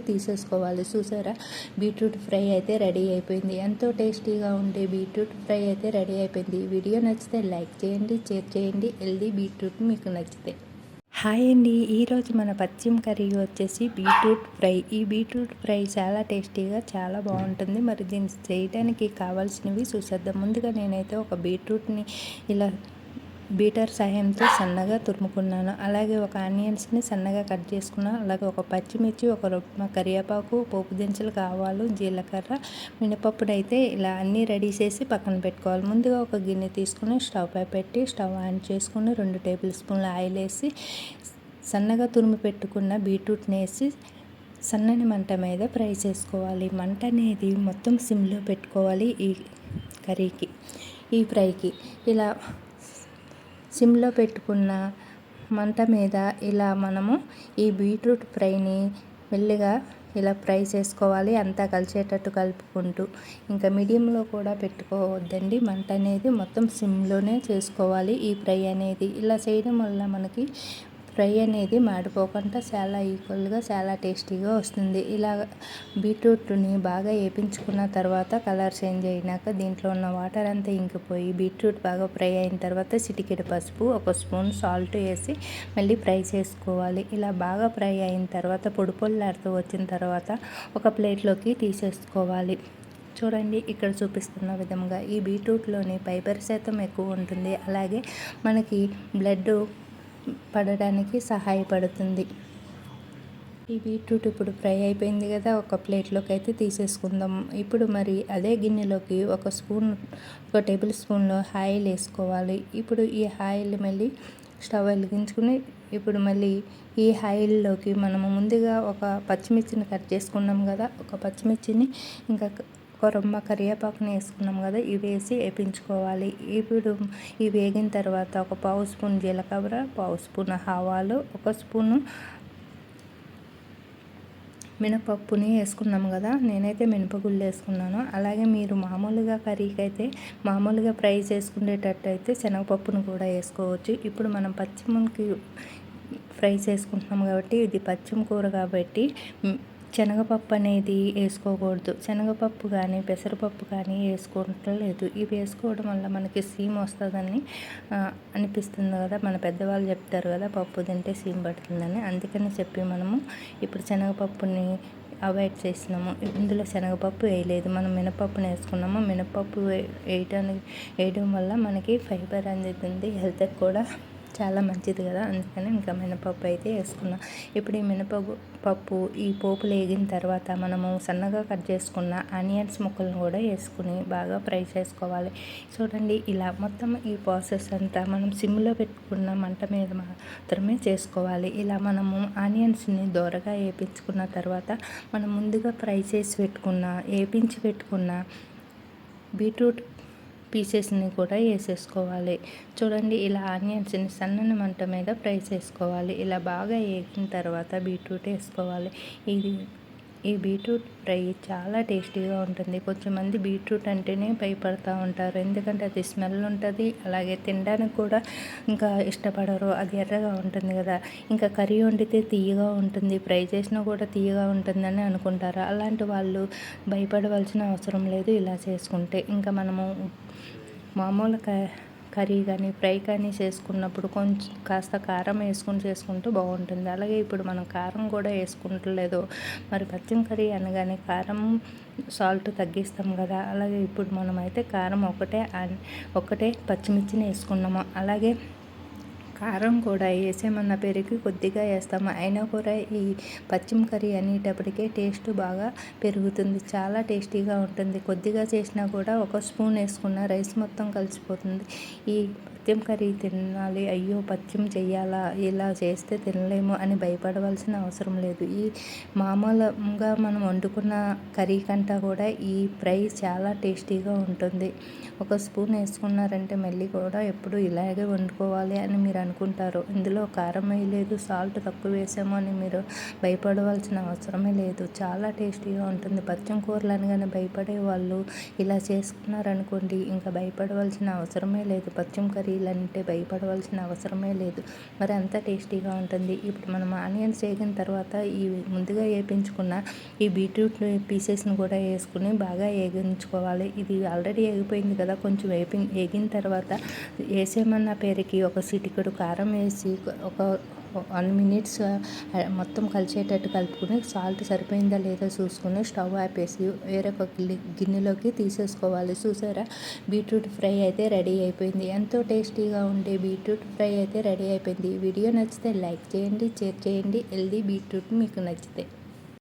తీసేసుకోవాలి. చూసారా? Beetroot fry అయితే రెడీ అయిపోయింది. ఎంతో టేస్టీగా ఉండే బీట్రూట్ ఫ్రై అయితే రెడీ అయిపోయింది. ఈ వీడియో నచ్చితే లైక్ చేయండి షేర్ చేయండి. హెల్దీ బీట్రూట్ మీకు నచ్చితే. హాయ్ అండి. ఈరోజు మన పచ్చిమ కర్రీ వచ్చేసి బీట్రూట్ ఫ్రై. ఈ బీట్రూట్ ఫ్రై చాలా టేస్టీగా చాలా బాగుంటుంది. మరి దీన్ని చేయడానికి కావాల్సినవి చూసేద్దాం. ముందుగా నేనైతే ఒక బీట్రూట్ని ఇలా బీటర్ సహాయంతో సన్నగా తురుముకున్నాను. అలాగే ఒక ఆనియన్స్ని సన్నగా కట్ చేసుకున్నాను. అలాగే ఒక పచ్చిమిర్చి ఒక కరివేపాకు పోపు దినుసులు కావాలు జీలకర్ర మినపప్పుడైతే ఇలా అన్నీ రెడీ చేసి పక్కన పెట్టుకోవాలి. ముందుగా ఒక గిన్నె తీసుకుని స్టవ్ పై పెట్టి స్టవ్ ఆన్ చేసుకుని రెండు టేబుల్ స్పూన్ల ఆయిల్ వేసి సన్నగా తురుము పెట్టుకున్న బీట్రూట్ని వేసి సన్నని మంట మీద ఫ్రై చేసుకోవాలి. మంట అనేది మొత్తం సిమ్లో పెట్టుకోవాలి ఈ కర్రీకి ఈ ఫ్రైకి. ఇలా సిమ్లో పెట్టుకున్న మంట మీద ఇలా మనము ఈ బీట్రూట్ ఫ్రైని మెల్లిగా ఇలా ఫ్రై చేసుకోవాలి. అంతా కలిసేటట్టు కలుపుకుంటూ. ఇంకా మీడియంలో కూడా పెట్టుకోవద్దండి. మంట అనేది మొత్తం సిమ్లోనే చేసుకోవాలి. ఈ ఫ్రై అనేది ఇలా చేయడం వల్ల మనకి ఫ్రై అనేది మాడిపోకుండా చాలా ఈక్వల్గా చాలా టేస్టీగా వస్తుంది. ఇలా బీట్రూట్ని బాగా వేపించుకున్న తర్వాత కలర్ చేంజ్ అయినాక దీంట్లో ఉన్న వాటర్ అంతా ఇంకిపోయి బీట్రూట్ బాగా ఫ్రై అయిన తర్వాత చిటికెడు పసుపు ఒక స్పూన్ సాల్ట్ వేసి మళ్ళీ ఫ్రై చేసుకోవాలి. ఇలా బాగా ఫ్రై అయిన తర్వాత పొడి పొల్లాడుతూ వచ్చిన తర్వాత ఒక ప్లేట్లోకి తీసేసుకోవాలి. చూడండి ఇక్కడ చూపిస్తున్న విధంగా ఈ బీట్రూట్లోని ఫైబర్ శాతం ఎక్కువ ఉంటుంది. అలాగే మనకి బ్లడ్ పడడానికి సహాయపడుతుంది. ఈ బీట్రూట్ ఇప్పుడు ఫ్రై అయిపోయింది కదా ఒక ప్లేట్లోకి అయితే తీసేసుకుందాం. ఇప్పుడు మరి అదే గిన్నెలోకి ఒక స్పూన్ ఒక టేబుల్ స్పూన్లో ఆయిల్ వేసుకోవాలి. ఇప్పుడు ఈ ఆయిల్ మళ్ళీ స్టవ్ వెలిగించుకుని ఇప్పుడు మళ్ళీ ఈ ఆయిల్లోకి మనము ముందుగా ఒక పచ్చిమిర్చిని కట్ చేసుకున్నాం కదా ఒక పచ్చిమిర్చిని ఇంకా ఒక రొమ్మ కరివేపాకుని వేసుకున్నాం కదా ఇవి వేసి వేపించుకోవాలి. ఇప్పుడు ఇవి వేగిన తర్వాత ఒక పావు స్పూన్ జీలకర్ర పావు స్పూన్ ఆవాలు ఒక స్పూను మినపప్పుని వేసుకున్నాం కదా నేనైతే మినపగుళ్ళు వేసుకున్నాను. అలాగే మీరు మామూలుగా కర్రీకి అయితే మామూలుగా ఫ్రై చేసుకునేటట్టు అయితే శనగపప్పును కూడా వేసుకోవచ్చు. ఇప్పుడు మనం పచ్చిమునికి ఫ్రై చేసుకుంటున్నాం కాబట్టి ఇది పచ్చిమ కూర కాబట్టి శనగపప్పు అనేది వేసుకోకూడదు. శనగపప్పు కానీ పెసరపప్పు కానీ వేసుకోవట్లేదు ఇవి వేసుకోవడం వల్ల మనకి సీమ్ వస్తుందని అనిపిస్తుంది కదా. మన పెద్దవాళ్ళు చెప్తారు కదా పప్పు తింటే సీమ్ పడుతుందని. అందుకని చెప్పి మనము ఇప్పుడు శనగపప్పుని అవాయిడ్ చేసినాము ఇందులో శనగపప్పు వేయలేదు. మనం మినపప్పుని వేసుకున్నాము. మినపప్పు వేయటానికి వేయడం వల్ల మనకి ఫైబర్ అందుతుంది హెల్త్కి కూడా చాలా మంచిది కదా. అందుకని ఇంకా మినపప్పు అయితే వేసుకున్నాం. ఇప్పుడు ఈ మినపప్పు పప్పు ఈ పోపు లేగిన తర్వాత మనము సన్నగా కట్ చేసుకున్న ఆనియన్స్ ముక్కలను కూడా వేసుకుని బాగా ఫ్రై చేసుకోవాలి. చూడండి ఇలా మొత్తం ఈ ప్రాసెస్ అంతా మనం సిమ్లో పెట్టుకున్న మంట మీద మాత్రమే చేసుకోవాలి. ఇలా మనము ఆనియన్స్ని దోరగా వేపించుకున్న తర్వాత మనం ముందుగా ఫ్రై చేసి పెట్టుకున్న వేపించి పెట్టుకున్న బీట్రూట్ పీసెస్ని కూడా వేసేసుకోవాలి. చూడండి ఇలా ఆనియన్స్ని సన్నని మంట మీద ఫ్రై చేసుకోవాలి. ఇలా బాగా వేగిన తర్వాత బీట్రూట్ వేసుకోవాలి. ఇది ఈ బీట్రూట్ ఫ్రై చాలా టేస్టీగా ఉంటుంది. కొంచెంమంది బీట్రూట్ అంటేనే భయపడుతూ ఉంటారు. ఎందుకంటే అది స్మెల్ ఉంటుంది అలాగే తినడానికి కూడా ఇంకా ఇష్టపడరు. అది ఎర్రగా ఉంటుంది కదా. ఇంకా కర్రీ వండితే తీయగా ఉంటుంది. ఫ్రై చేసినా కూడా తీయగా ఉంటుందని అనుకుంటారు. అలాంటి వాళ్ళు భయపడవలసిన అవసరం లేదు ఇలా చేసుకుంటే. ఇంకా మనము మామూలు కర్రీ కానీ ఫ్రై కానీ చేసుకున్నప్పుడు కొంచెం కాస్త కారం వేసుకొని చేసుకుంటూ బాగుంటుంది. అలాగే ఇప్పుడు మనం కారం కూడా వేసుకుంటలేదు. మరి పచ్చిమ కర్రీ అనగానే కారం సాల్ట్ తగ్గిస్తాం కదా. అలాగే ఇప్పుడు మనం అయితే కారం ఒకటే ఒకటే పచ్చిమిర్చిని వేసుకున్నాము. అలాగే కారం కూడా వేసేమన్న పెరిగి కొద్దిగా వేస్తాము అయినా కూడా ఈ పచ్చిమ కర్రీ అనేటప్పటికే టేస్ట్ బాగా పెరుగుతుంది. చాలా టేస్టీగా ఉంటుంది. కొద్దిగా చేసినా కూడా ఒక స్పూన్ వేసుకున్న రైస్ మొత్తం కలిసిపోతుంది. ఈ పత్యం కర్రీ తినాలి. అయ్యో పచ్చిమ చేయాలా ఇలా చేస్తే తినలేము అని భయపడవలసిన అవసరం లేదు. ఈ మామూలుగా మనం వండుకున్న కర్రీ కంటా కూడా ఈ ఫ్రై చాలా టేస్టీగా ఉంటుంది. ఒక స్పూన్ వేసుకున్నారంటే మళ్ళీ కూడా ఎప్పుడు ఇలాగే వండుకోవాలి అని మీరు అనుకుంటారు. ఇందులో కారం వేయలేదు సాల్ట్ తక్కువ వేసాము అని మీరు భయపడవలసిన అవసరమే లేదు. చాలా టేస్టీగా ఉంటుంది. పచ్చం కూరలు అనగానే భయపడే వాళ్ళు ఇలా చేసుకున్నారనుకోండి ఇంకా భయపడవలసిన అవసరమే లేదు. పచ్చం కర్రీ అంటే భయపడవలసిన అవసరమే లేదు. మరి అంత టేస్టీగా ఉంటుంది. ఇప్పుడు మనం ఆనియన్స్ వేగిన తర్వాత ఈ ముందుగా వేపించుకున్న ఈ బీట్రూట్ పీసెస్ని కూడా వేసుకుని బాగా వేగించుకోవాలి. ఇది ఆల్రెడీ వేగిపోయింది కదా కొంచెం వేపి వేగిన తర్వాత వేసేమన్న పేరుకి ఒక సిటికెడు కారం వేసి ఒక వన్ మినిట్స్ మొత్తం కలిసేటట్టు కలుపుకుని సాల్ట్ సరిపోయిందా లేదా చూసుకుని స్టవ్ ఆపేసి వేరొక గిన్నెలోకి తీసేసుకోవాలి. చూసారా? బీట్రూట్ ఫ్రై అయితే రెడీ అయిపోయింది. ఎంతో టేస్టీగా ఉండే బీట్రూట్ ఫ్రై అయితే రెడీ అయిపోయింది. వీడియో నచ్చితే లైక్ చేయండి షేర్ చేయండి. హెల్దీ బీట్రూట్ మీకు నచ్చితే.